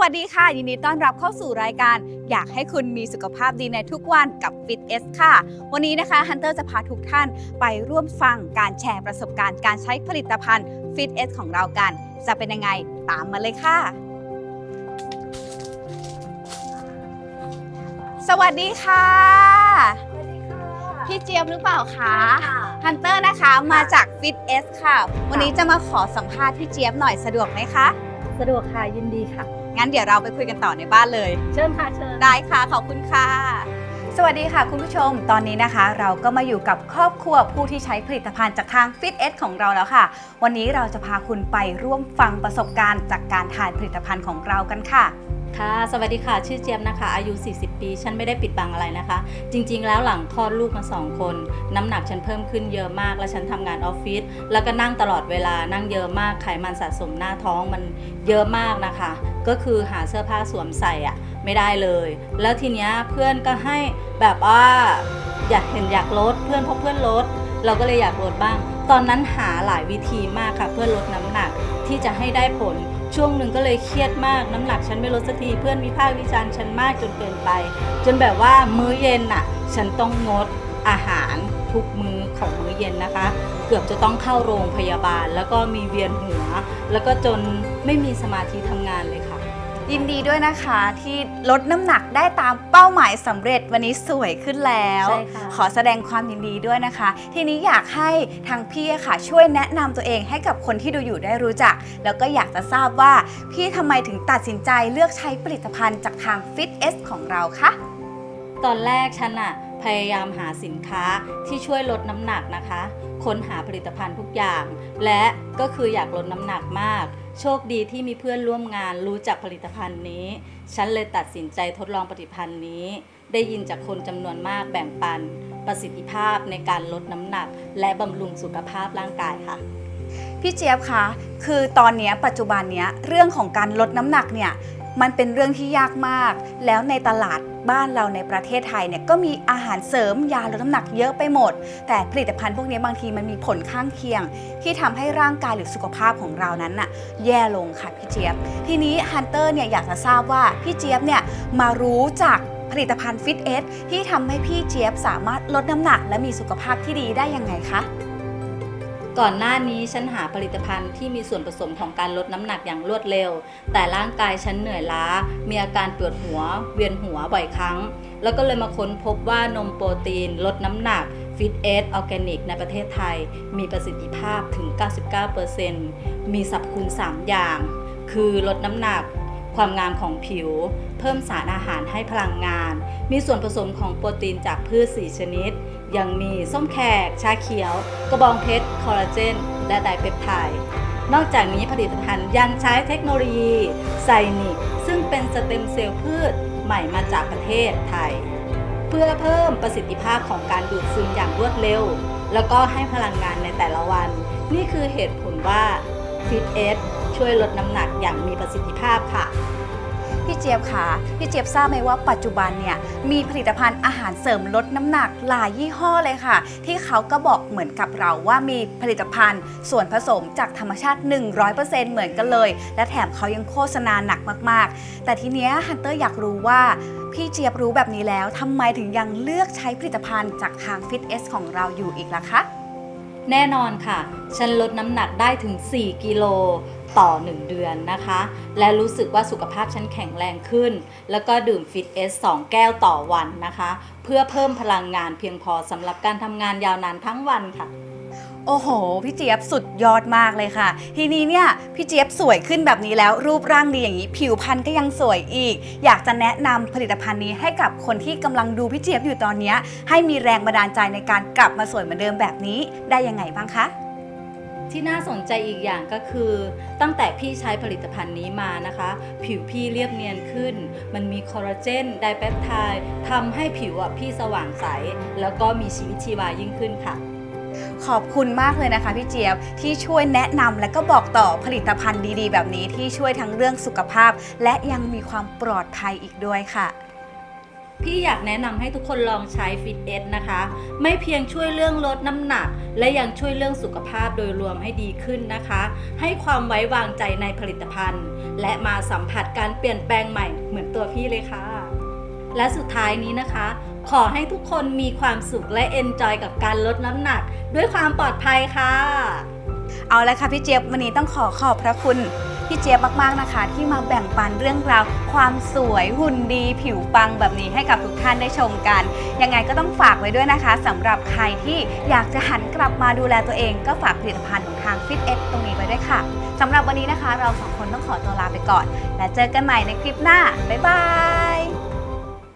วัสดีค่ะ ยินดีต้อนรับเข้าสู่รายการ อยากให้คุณมีสุขภาพดีในทุกวันกับ Fit S ค่ะ วันนี้นะคะฮันเตอร์จะพาทุกท่านไปร่วมฟังการแชร์ประสบการณ์การใช้ผลิตภัณฑ์ Fit S ของเรากัน จะเป็นยังไงตามมาเลยค่ะ สวัสดีค่ะ พี่เจี๊ยบหรือเปล่าคะฮันเตอร์นะคะมาจาก Fit S ค่ะ วันนี้จะมาขอสัมภาษณ์พี่เจี๊ยบหน่อยสะดวกไหมคะ สะดวกค่ะยินดีค่ะ งั้นเดี๋ยวเราไปคุยกันต่อในบ้านเลย เชิญค่ะเชิญ ได้ค่ะ ขอบคุณค่ะ สวัสดีค่ะคุณผู้ชม ตอนนี้นะคะ เราก็มาอยู่กับครอบครัวผู้ที่ใช้ผลิตภัณฑ์จากทาง Fit S ของเราแล้วค่ะ วันนี้เราจะพาคุณไปร่วมฟังประสบการณ์จากการทานผลิตภัณฑ์ของเรากันค่ะ ค่ะ สวัสดีค่ะ ชื่อเจี๊ยบนะคะ อายุ 40 ปี ฉันไม่ได้ปิดบังอะไรนะคะ จริงๆ แล้วหลังคลอดลูกมา 2 คน น้ำหนักฉันเพิ่มขึ้นเยอะมาก และฉันทำงานออฟฟิศ แล้วก็นั่งตลอดเวลา นั่งเยอะมาก ไขมันสะสมหน้าท้องมันเยอะมากนะคะ ก็คือหาเสื้อผ้าสวมใส่อะไม่ได้เลย แล้วทีเนี้ยเพื่อนก็ให้แบบว่าอยากเห็นอยากลดเพื่อนเพราะเพื่อนลด เราก็เลยอยากลดบ้าง ตอนนั้นหาหลายวิธีมากค่ะเพื่อลดน้ำหนักที่จะให้ได้ผลช่วงหนึ่งก็เลยเครียดมากน้ำหนักฉันไม่ลดสักทีเพื่อนวิพากษ์วิจารณ์ฉันมากจนเกินไป จนแบบว่ามื้อเย็นน่ะ ฉันต้องงดอาหารทุกมื้อของมื้อเย็นนะคะ เกือบจะต้องเข้าโรงพยาบาล แล้วก็มีเวียนหัว แล้วก็จนไม่มีสมาธิทำงานเลย ยินดีด้วยนะคะที่ลดน้ำหนักได้ตามเป้าหมายสำเร็จวันนี้สวยขึ้นแล้ว ใช่ค่ะ ขอแสดงความยินดีด้วยนะคะ ทีนี้อยากให้ทางพี่อะค่ะ ช่วยแนะนำตัวเองให้กับคนที่ดูอยู่ได้รู้จัก แล้วก็อยากจะทราบว่าพี่ทำไมถึงตัดสินใจเลือกใช้ผลิตภัณฑ์จากทาง Fit S ของเราคะตอนแรกฉันอะพยายามหาสินค้าที่ช่วยลดน้ำหนักนะคะ ค้นหาผลิตภัณฑ์ทุกอย่าง และก็คืออยากลดน้ำหนักมาก โชคดีที่มีเพื่อนร่วมงานรู้จักผลิตภัณฑ์นี้ ฉันเลยตัดสินใจทดลองผลิตภัณฑ์นี้ ได้ยินจากคนจำนวนมากแบ่งปัน ประสิทธิภาพในการลดน้ำหนัก และบำรุงสุขภาพร่างกายค่ะ พี่เจี๊ยบคะ คือตอนเนี้ยปัจจุบันเนี้ยเรื่องของการลดน้ำหนักเนี่ย มันเป็นเรื่องที่ยากมาก แล้วในตลาดบ้านเราในประเทศไทยเนี่ยก็มีอาหารเสริมยาลดน้ำหนักเยอะไปหมด แต่ผลิตภัณฑ์พวกนี้บางทีมันมีผลข้างเคียง ที่ทำให้ร่างกายหรือสุขภาพของเรานั้นน่ะแย่ลงค่ะพี่เจี๊ยบ ทีนี้ฮันเตอร์เนี่ยอยากจะทราบว่าพี่เจี๊ยบเนี่ยมารู้จากผลิตภัณฑ์ฟิตเอสที่ทำให้พี่เจี๊ยบสามารถลดน้ำหนัก และมีสุขภาพที่ดีได้ยังไงคะ ก่อนหน้านี้ฉันหาผลิตภัณฑ์ที่มีส่วนผสมของการลดน้ำหนักอย่างรวดเร็ว แต่ร่างกายฉันเหนื่อยล้า มีอาการปวดหัว เวียนหัวบ่อยครั้ง แล้วก็เลยมาค้นพบว่านมโปรตีน ลดน้ำหนัก Fit e d Organic ในประเทศไทย มีประสิทธิภาพถึง 99%มีสรรพคุณ 3 อย่าง คือลดน้ำหนักความงามของผิว เพิ่มสารอาหารให้พลังงาน มีส่วนผสมของโปรตีนจากพืช 4 ชนิด ยังมีส้มแขก ชาเขียว กระบองเพชร คอลลาเจน และไดเปปไทด์นอกจากนี้ผลิตภัณฑ์ยังใช้เทคโนโลยีไซนิก ซึ่งเป็นสเต็มเซลล์พืชใหม่มาจากประเทศไทย เพื่อเพิ่มประสิทธิภาพของการดูดซึมอย่างรวดเร็ว แล้วก็ให้พลังงานในแต่ละวัน นี่คือเหตุผลว่า Fit S ช่วยลดน้ำหนักอย่างมีประสิทธิภาพค่ะ พี่เจี๊ยบคะพี่เจี๊ยบทราบไหมว่าปัจจุบันเนี่ยมีผลิตภัณฑ์อาหารเสริมลดน้ำหนักหลายยี่ห้อเลยค่ะ ที่เขาก็บอกเหมือนกับเราว่ามีผลิตภัณฑ์ส่วนผสมจากธรรมชาติ 100%เหมือนกันเลย และแถมเขายังโฆษณาหนักมากๆ แต่ทีเนี้ยฮันเตอร์อยากรู้ว่าพี่เจี๊ยบรู้แบบนี้แล้วทำไมถึงยังเลือกใช้ผลิตภัณฑ์จากทาง Fit S ของเราอยู่อีกล่ะคะแน่นอนค่ะ ฉันลดน้ำหนักได้ถึง 4 กิโล ต่อ 1 เดือนนะคะ และรู้สึกว่าสุขภาพฉันแข็งแรงขึ้น แล้วก็ดื่มฟิตเอส2แก้วต่อวันนะคะ เพื่อเพิ่มพลังงานเพียงพอสำหรับการทำงานยาวนานทั้งวันค่ะ โอ้โห พี่เจี๊ยบสุดยอดมากเลยค่ะ ทีนี้เนี่ยพี่เจี๊ยบสวยขึ้นแบบนี้แล้ว รูปร่างดีอย่างนี้ ผิวพรรณก็ยังสวยอีก อยากจะแนะนำผลิตภัณฑ์นี้ให้กับคนที่กำลังดูพี่เจี๊ยบอยู่ตอนเนี้ยให้มีแรงบันดาลใจในการกลับมาสวยเหมือนเดิมแบบนี้ได้ยังไงบ้างคะ ที่น่าสนใจอีกอย่างก็คือ ตั้งแต่พี่ใช้ผลิตภัณฑ์นี้มานะคะ ผิวพี่เรียบเนียนขึ้น มันมีคอลลาเจนไดเปปไทด์ทำให้ผิวอะพี่สว่างใส แล้วก็มีชีวิตชีวายิ่งขึ้นค่ะ ขอบคุณมากเลยนะคะพี่เจี๊ยบที่ช่วยแนะนำและก็บอกต่อผลิตภัณฑ์ดีๆ แบบนี้ที่ช่วยทั้งเรื่องสุขภาพ และยังมีความปลอดภัยอีกด้วยค่ะ พี่อยากแนะนำให้ทุกคนลองใช้ Fit S นะคะ ไม่เพียงช่วยเรื่องลดน้ำหนัก และยังช่วยเรื่องสุขภาพโดยรวมให้ดีขึ้นนะคะ ให้ความไว้วางใจในผลิตภัณฑ์ และมาสัมผัสการเปลี่ยนแปลงใหม่เหมือนตัวพี่เลยค่ะ และสุดท้ายนี้นะคะ ขอให้ทุกคนมีความสุขและเอนจอยกับการลดน้ำหนัก ด้วยความปลอดภัยค่ะ เอาละค่ะพี่เจี๊ยบวันนี้ต้องขอขอบพระคุณ พี่เจี๊ยบมากๆนะคะ ที่มาแบ่งปันเรื่องราว ความสวยหุ่นดี ผิวปังแบบนี้ให้กับทุกท่านได้ชมกัน ยังไงก็ต้องฝากไว้ด้วยนะคะสำหรับใครที่อยากจะหันกลับมาดูแลตัวเอง ก็ฝากผลิตภัณฑ์ของทาง Fit X ตรงนี้ไว้ด้วยค่ะสำหรับวันนี้นะคะ เราสองคนต้องขอตัวลาไปก่อน และเจอกันใหม่ในคลิปหน้าบ๊ายบาย